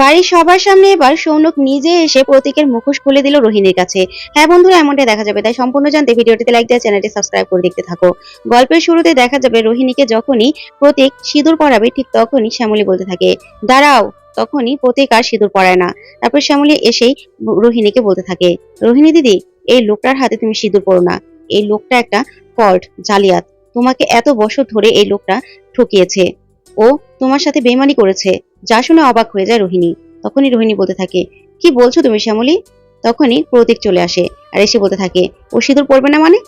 বাড়ির সবার সামনে এবার সৌনক নিজে এসে প্রতীকের মুখোশ খুলে দিল রোহিণীর কাছে। হ্যাঁ বন্ধুরা, এমনটাই দেখা যাবে। তাই সম্পূর্ণ জানতে ভিডিওটিতে লাইক দেওয়া চ্যানেলটি সাবস্ক্রাইব করে দেখতে থাকো। গল্পের শুরুতে দেখা যাবে রোহিণীকে যখনই প্রতীক সিঁদুর পরাবে, ঠিক তখনই শ্যামলী বলতে থাকে, দাঁড়াও। তখনই প্রতীক আর সিঁদুর পরায় না। তারপর শ্যামলী এসেই রোহিণীকে বলতে থাকে, রোহিণী দিদি, এই লোকটার হাতে তুমি সিঁদুর পরো না। এই লোকটা একটা ফল্ট, জালিয়াত। তোমাকে এত বছর ধরে এই লোকটা ঠকিয়েছে। ও তোমার সাথে বেমানি করেছে। যা শুনে অবাক হয়ে যায় রোহিণী। তখনই রোহিণী বলতে থাকে, কি বলছো তুমি শ্যামলী? তখনই প্রতীক চলে আসে আর এসে বলতে থাকে ও সিঁদুর পড়বে না মানে?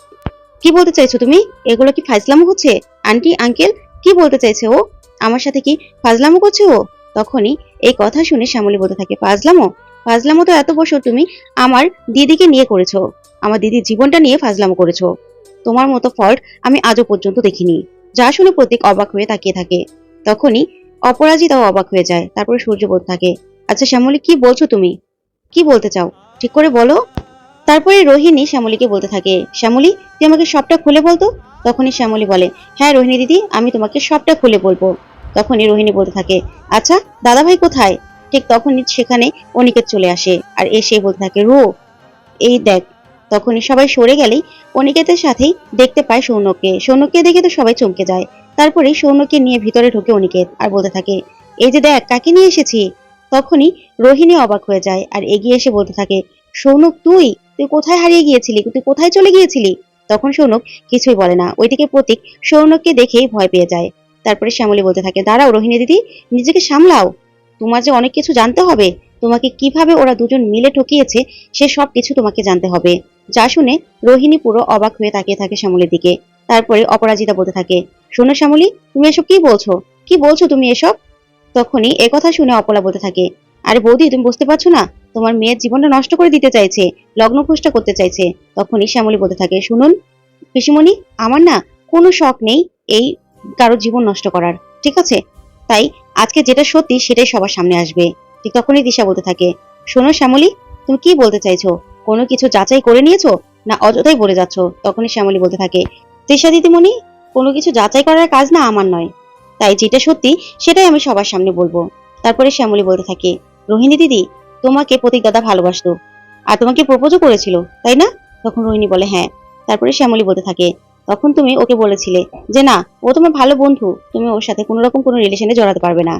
কি বলতে চাইছো তুমি? এগুলো কি ফাজলামো হচ্ছে? আন্টি, আঙ্কেল, কি বলতে চাইছে ও? আমার সাথে কি ফাজলামো করছে ও? তখনই এই কথা শুনে শ্যামলী বলতে থাকে, ফাজলামো? ফাজলামো তো এত বছর তুমি আমার দিদিকে নিয়ে করেছ, আমার দিদির জীবনটা নিয়ে ফাজলামো করেছ। তোমার মতো ফল্ট আমি আজও পর্যন্ত দেখিনি। যা শুনে প্রতীক অবাক হয়ে তাকিয়ে থাকে। তখনই অপরাজিতাও অবাক হয়ে যায়, তারপরে সূর্য বলতে থাকে। আচ্ছা শ্যামলী, কি বলছো তুমি? কি বলতে চাও? ঠিক করে বলো। তারপরে রোহিণী শ্যামলীকে বলতে থাকে, শ্যামলী, তুই আমাকে সবটা খুলে বলতো? তখনই শ্যামলী বলে হ্যাঁ রোহিণী দিদি, আমি তোমাকে সবটা খুলে বলব। তখনই রোহিণী বলতে থাকে আচ্ছা দাদাভাই কোথায়? ঠিক তখনই সেখানে অনিকেত চলে আসে, আর এসে বলতে থাকে, রো, এই দেখ তখনই সবাই সরে গেলেই অনিকেতের সাথেই দেখতে পায় সৌনককে। সৌনককে দেখে তো সবাই চমকে যায়। তারপরে সৌনককে নিয়ে ভিতরে ঢোকে অনিকেত আর বলতে থাকে, এই যে দেখ, কাকে নিয়ে এসেছি? তখনই রোহিণী অবাক হয়ে যায় আর এগিয়ে এসে বলতে থাকে, সৌনক, তুই? তুই কোথায় হারিয়ে গিয়েছিলি? তুই কোথায় চলে গিয়েছিলি? তখন সৌনক কিছুই বলে না। ওইদিকে প্রতীক সৌনককে দেখেই ভয় পেয়ে যায়। তারপরে শ্যামলী বলতে থাকে, দাঁড়াও রোহিণী দিদি, নিজেকে সামলাও। তোমার যে অনেক কিছু জানতে হবে, তোমাকে কীভাবে ওরা দুজন মিলে ঠকিয়েছে, সে সব কিছু তোমাকে জানতে হবে। যা শুনে রোহিণী পুরো অবাক হয়ে তাকিয়ে থাকে শ্যামলীর দিকে। তারপরে অপরাজিতা বলতে থাকে, শোনো শ্যামলী, তুমি এসব কি বলছো? কি বলছো তুমি এসব? তখনই একথা শুনে অপলা বলতে থাকে, আরে বৌদি, তুমি বুঝতে পারছ না? তোমার মেয়ের জীবনটা নষ্ট করে দিতে চাইছে, লগ্ন ঘোষটা করতে চাইছে। তখনই শ্যামলী বলতে থাকে, শুনুন, পিসিমণি, আমার না কোনো শখ নেই এই কারোর জীবন নষ্ট করার, ঠিক আছে? তাই আজকে যেটা সত্যি সেটাই সবার সামনে আসবে। ঠিক তখনই দিশা বলতে থাকে, শোনো শ্যামলী তুমি কি বলতে চাইছো? কোনো কিছু যাচাই করে নিয়েছো? না, অযথাই বলে যাচ্ছ? তখনই শ্যামলী বলতে থাকে, তৃষা দিদিমণি, কোনো কিছু যাচাই করার কাজ না আমার নয়। তাই যেটা সত্যি, সেটাই আমি সবার সামনে বলব। তারপরে শ্যামলী বলতে থাকে, রোহিণী দিদি, তোমাকে প্রতীক দাদা ভালোবাসতো আর তোমাকে প্রপোজও করেছিল, তাই না? তখন রোহিণী বলে হ্যাঁ। তারপরে শ্যামলী বলতে থাকে, তখন তুমি ওকে বলেছিলে যে, না, ও তোমার ভালো বন্ধু। তুমি ওর সাথে কোনো রকম কোনো রিলেশনে জড়াতে পারবে না।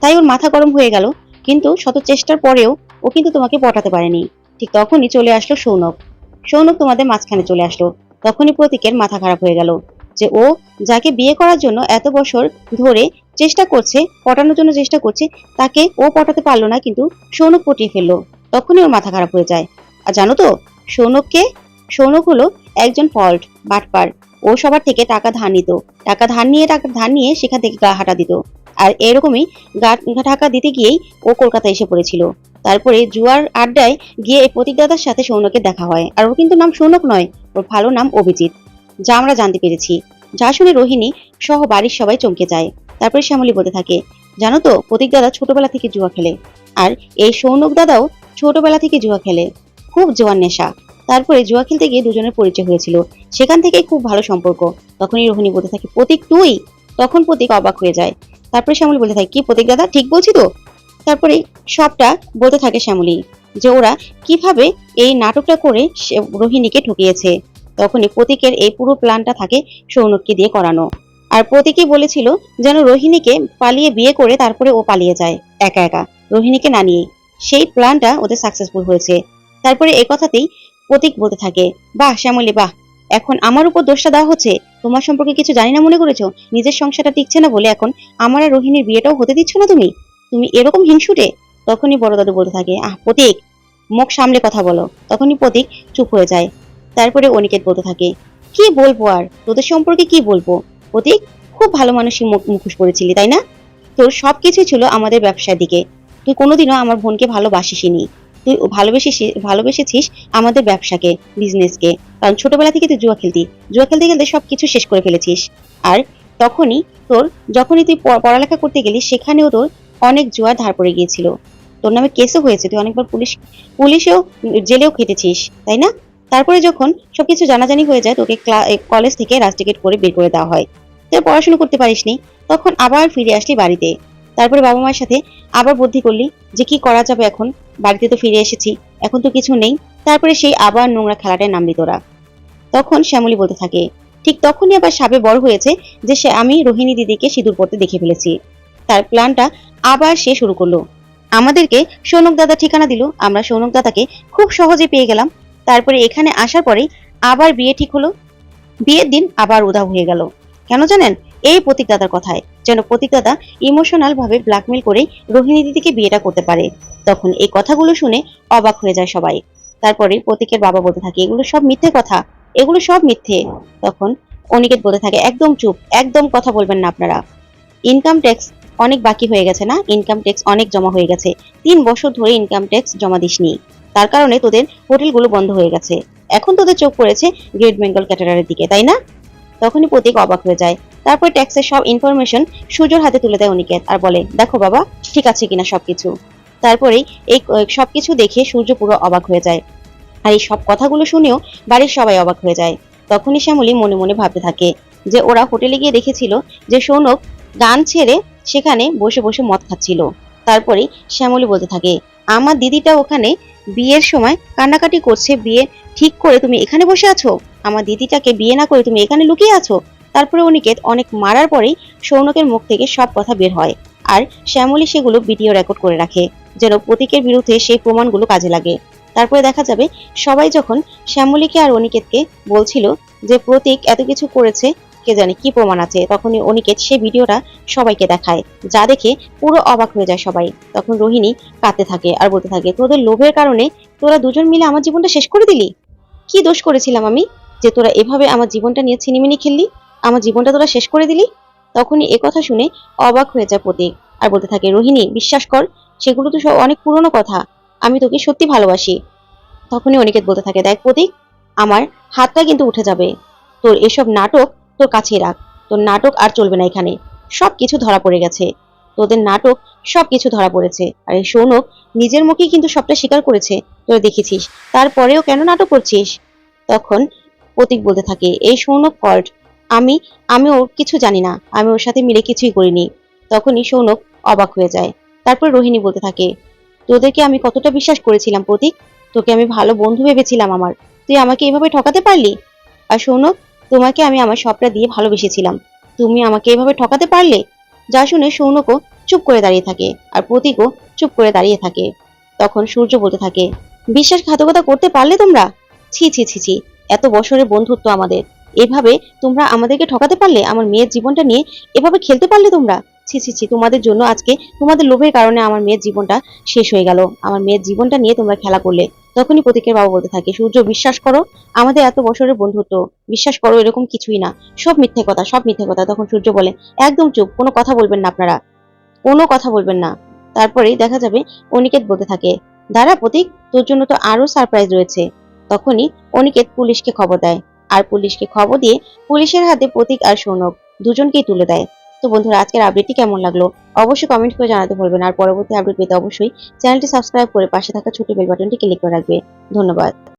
তাই ওর মাথা গরম হয়ে গেল। কিন্তু শত চেষ্টার পরেও ও কিন্তু তোমাকে পটাতে পারেনি। ঠিক তখনই চলে আসলো সৌনক। সৌনক তোমাদের মাঝখানে চলে আসলো। তখনই প্রতীকের মাথা খারাপ হয়ে গেল যে ও যাকে বিয়ে করার জন্য এত বছর ধরে চেষ্টা করছে, পটানোর জন্য চেষ্টা করছে, তাকে ও পটাতে পারল না কিন্তু সৌনক পটিয়ে ফেলল। তখনই ওর মাথা খারাপ হয়ে যায়। আর জানো তো, সৌনককে, সৌনক হলো একজন ফল্ট, বাটপার। ও সবার থেকে টাকা ধার নিত। টাকা ধার নিয়ে টাকা ধার নিয়ে সেখান থেকে গা হাঁটা দিত। আর এরকমই গা টাকা দিতে গিয়েই ও কলকাতা এসে পড়েছিল। তারপরে জুয়ার আড্ডায় গিয়ে প্রতীকদাদার সাথে সৌনকের দেখা হয়। আর ওর কিন্তু নাম সৌনক নয়, ওর ভালো নাম অভিজিৎ, যা আমরা জানতে পেরেছি। যা শুনে রোহিণী সহ বাড়ির সবাই চমকে যায়। তারপরে শ্যামলী বলতে থাকে, জানো তো প্রতীক দাদা ছোটবেলা থেকে জুয়া খেলে। আর এই সৌনক দাদাও ছোটবেলা থেকে জুয়া খেলে। খুব জোয়ার নেশা। তারপরে জুয়া খেলতে গিয়ে দুজনের পরিচয় হয়েছিল। সেখান থেকে খুব ভালো সম্পর্ক। তখনই রোহিণী বলতে থাকে, প্রতীক তুই? তখন প্রতীক অবাক হয়ে যায়। তারপরে শ্যামলী বলতে থাকে, কি প্রতীক দাদা, ঠিক বলছি তো? তারপরে সবটা বলতে থাকে শ্যামলী, যে ওরা কীভাবে এই নাটকটা করে রোহিণীকে ঠকিয়েছে। তখনই প্রতীকের এই পুরো প্ল্যানটা থাকে সৌনককে দিয়ে করানো। আর প্রতীকই বলেছিল যেন রোহিণীকে পালিয়ে বিয়ে করে তারপরে ও পালিয়ে যায়, একা একা। রোহিণীকে না নিয়ে সেই প্ল্যানটা ওদের সাকসেসফুল হয়েছে। তারপরে এই কথাতেই প্রতীক বলতে থাকে, বাহ, শ্যামলী, বাহ, এখন আমার উপর দোষটা দেওয়া হচ্ছে। তোমার সম্পর্কে কিছু জানি না মনে করেছ? নিজের সংসারটা টিকছে না বলে এখন আমার আর রোহিণীর বিয়েটাও হতে দিচ্ছ না তুমি? তুমি এরকম হিংসুটে? তখনই বড় দাদু বলতে থাকে, আহ, প্রতীক, মুখ সামলে কথা বলো। তখনই প্রতীক চুপ হয়ে যায়। তারপরে অনিকেত বলতে থাকে, কি বলব আর? তোদের সম্পর্কে কি বলব? প্রতীক, খুব ভালো মানুষই মুখ মুখোশ করেছিলি তাই না? তোর সবকিছুই ছিল আমাদের ব্যবসার দিকে। তুই কোনোদিনও আমার বোনকে ভালোবাসিসনি। তুই ভালোবেসে ভালোবেসেছিস আমাদের ব্যবসাকে বিজনেসকে কারণ ছোটবেলা থেকে তুই জুয়া খেলতি। জুয়া খেলতে খেলতে সবকিছু শেষ করে ফেলেছিস। আর তখনই তোর, যখনই তুই পড়ালেখা করতে গেলি, সেখানেও তোর অনেক জুয়া ধার পড়ে গিয়েছিল। তোর নামে কেসও হয়েছে, তুই অনেকবার পুলিশ, পুলিশেও জেলেও খেটেছিস, তাই না? তারপরে যখন সবকিছু জানাজানি হয়ে যায়, তোকে কলেজ থেকে রাস্টিকেট করে বের করে দেওয়া হয়। তুই পড়াশোনা করতে পারিসনি, তখন আবার ফিরে আসলি বাড়িতে। তারপরে বাবা মায়ের সাথে আবার বুদ্ধি করলি যে কি করা যাবে এখন? বাড়িতে তো ফিরে এসেছি, এখন তো কিছু নেই। তারপরে সেই আবার নোংরা খেলাটায় নামলি তোরা তখন শ্যামলী বলতে থাকে, ঠিক তখনই আবার সাবে বড় হয়েছে যে সে আমি রোহিণী দিদিকে সিঁদুর পড়তে দেখে ফেলেছি। তার প্ল্যানটা আবার সে শুরু করল। আমাদেরকে সৌনক দাদা ঠিকানা দিল, আমরা সৌনক দাদাকে খুব সহজে পেয়ে গেলাম। তারপরে এখানে আসার পরেই আবার বিয়ে ঠিক হলো। বিয়ের দিন আবার উধাও হয়ে গেল। কেন জানেন? এই প্রতীকদাতার কথায়, যেন প্রতীকদাতা ইমোশনাল ভাবে ব্ল্যাকমেল করে রোহিণী দিদিকে বিয়েটা করতে পারে। তখন এই কথাগুলো শুনে অবাক হয়ে যায় সবাই। তারপরে প্রতীকের বাবা বলতে থাকে, এগুলো সব মিথ্যে কথা। এগুলো সব মিথ্যে। তখন অনিকেত বলতে থাকে, একদম চুপ, একদম কথা বলবেন না আপনারা। ইনকাম ট্যাক্স অনেক বাকি হয়ে গেছে না? ইনকাম ট্যাক্স অনেক জমা হয়ে গেছে। তিন বছর ধরে ইনকাম ট্যাক্স জমা দিসনি। তার কারণে তোদের হোটেলগুলো বন্ধ হয়ে গেছে। এখন তোদের চোখ পড়েছে গ্রেট বেঙ্গল ক্যাটারারের দিকে, তাই না? তখনই প্রতীক অবাক হয়ে যায়। তারপর ট্যাক্সের সব ইনফরমেশন সূর্যর হাতে তুলে দেয় অনিকেত আর বলে, দেখো বাবা, ঠিক আছে কিনা সবকিছু? তারপরেই এই সবকিছু দেখে সূর্য পুরো অবাক হয়ে যায়। আর এই সব কথাগুলো শুনেও বাড়ির সবাই অবাক হয়ে যায়। তখনই শ্যামলী মনে মনে ভাবতে থাকে যে ওরা হোটেলে গিয়ে দেখেছিল যে সৌনক গান ছেড়ে সেখানে বসে বসে মদ খাচ্ছিল। তারপরেই শ্যামলী বলতে থাকে, আমার দিদিটা ওখানে বিয়ের সময় কান্নাকাটি করছে, বিয়ে ঠিক করে তুমি এখানে বসে আছো? আমার দিদিটাকে বিয়ে না করে তুমি এখানে লুকিয়ে আছো? তারপরে অনিকেত অনেক মারার পরেই সৌনকের মুখ থেকে সব কথা বের হয়। আর শ্যামলী সেগুলো ভিডিও রেকর্ড করে রাখে, যেন প্রতীকের বিরুদ্ধে সেই প্রমাণগুলো কাজে লাগে। তারপরে দেখা যাবে, সবাই যখন শ্যামলীকে আর অনিকেতকে বলছিল যে প্রতীক এত কিছু করেছে, কে জানে কি প্রমাণ আছে, তখনই অনিকেত সেই ভিডিওটা সবাইকে দেখায়, যা দেখে পুরো অবাক হয়ে যায় সবাই। তখন রোহিণী কাঁদতে থাকে আর বলতে থাকে, তোদের লোভের কারণে তোরা দুজন মিলে আমার জীবনটা শেষ করে দিলি? কি দোষ করেছিলাম আমি যে তোরা এভাবে আমার জীবনটা নিয়ে ছিনিমিনি খেললি? আমার জীবনটা তোরা শেষ করে দিলি? তখনই কথা শুনে অবাক হয়ে যায় প্রতীক। আর বলতে থাকে, রোহিণী, বিশ্বাস কর, সেগুলো তো সব অনেক পুরনো কথা। আমি তোকে সত্যি ভালোবাসি। তখনই অনিকেত বলতে থাকে, দেখ প্রতীক, আমার হাতটা কিন্তু উঠে যাবে। তোর এসব নাটক তোর কাছেই রাখ। তোর নাটক আর চলবে না এখানে। সব কিছু ধরা পড়ে গেছে। তোদের নাটক সব কিছু ধরা পড়েছে। আর এই সৌনক নিজের মুখেই কিন্তু সবটা স্বীকার করেছে। তোরা দেখেছিস, তারপরেও কেন নাটক করছিস? তখন প্রতীক বলতে থাকে, এই সৌনক ফল্ট আমি আমি ওর কিছু জানি না। আমি ওর সাথে মিলে কিছুই করিনি। তখনই সৌনক অবাক হয়ে যায়। তারপর রোহিণী বলতে থাকে, তোদেরকে আমি কতটা বিশ্বাস করেছিলাম প্রতীক? তোকে আমি ভালো বন্ধু ভেবেছিলাম আমার। তুই আমাকে এভাবে ঠকাতে পারলি? আর সৌনক, তোমাকে আমি আমার সবটা দিয়ে ভালোবেসেছিলাম। তুমি আমাকে এভাবে ঠকাতে পারলে? যা শুনে সৌনকও চুপ করে দাঁড়িয়ে থাকে আর প্রতীকও চুপ করে দাঁড়িয়ে থাকে। তখন সূর্য বলতে থাকে, বিশ্বাসঘাতকতা করতে পারলে তোমরা? ছি ছি ছি ছি, এত বছরের বন্ধুত্ব আমাদের। এভাবে তোমরা আমাদেরকে ঠকাতে পারলে, আমার মেয়ের জীবনটা নিয়ে এভাবে খেলতে পারলে তোমরা? ছি ছি ছি, তোমাদের জন্য আজকে তোমাদের লোভের কারণে আমার মেয়ের জীবনটা শেষ হয়ে গেল। আমার মেয়ের জীবনটা নিয়ে তোমরা খেলা করলে। তখনই প্রতীকের বাবা বলতে থাকে, সূর্য, বিশ্বাস করো, আমাদের এত বছরের বন্ধুত্ব, বিশ্বাস করো, এরকম কিছুই না। সব মিথ্যে কথা, সব মিথ্যে কথা। তখন সূর্য বলে, একদম চুপ, কোনো কথা বলবেন না আপনারা। কোনো কথা বলবেন না। তারপরেই দেখা যাবে অনিকেত বলতে থাকে, দাঁড়া প্রতীক, তোর জন্য তো আরও সারপ্রাইজ রয়েছে। তখনই অনিকেত পুলিশকে খবর দেয়। আর পুলিশকে খবর দিয়ে পুলিশের হাতে প্রতীক আর সৌনক দুজনকেই তুলে দেয়। তো বন্ধুরা, আজকের আপডেটটি কেমন লাগল? অবশ্যই কমেন্ট করে জানাতে ভুলবেন আর পরবর্তী আপডেট পেতে অবশ্যই চ্যানেলটি সাবস্ক্রাইব করে পাশে থাকা ছোট বেল বাটনটি ক্লিক করে রাখবে। ধন্যবাদ।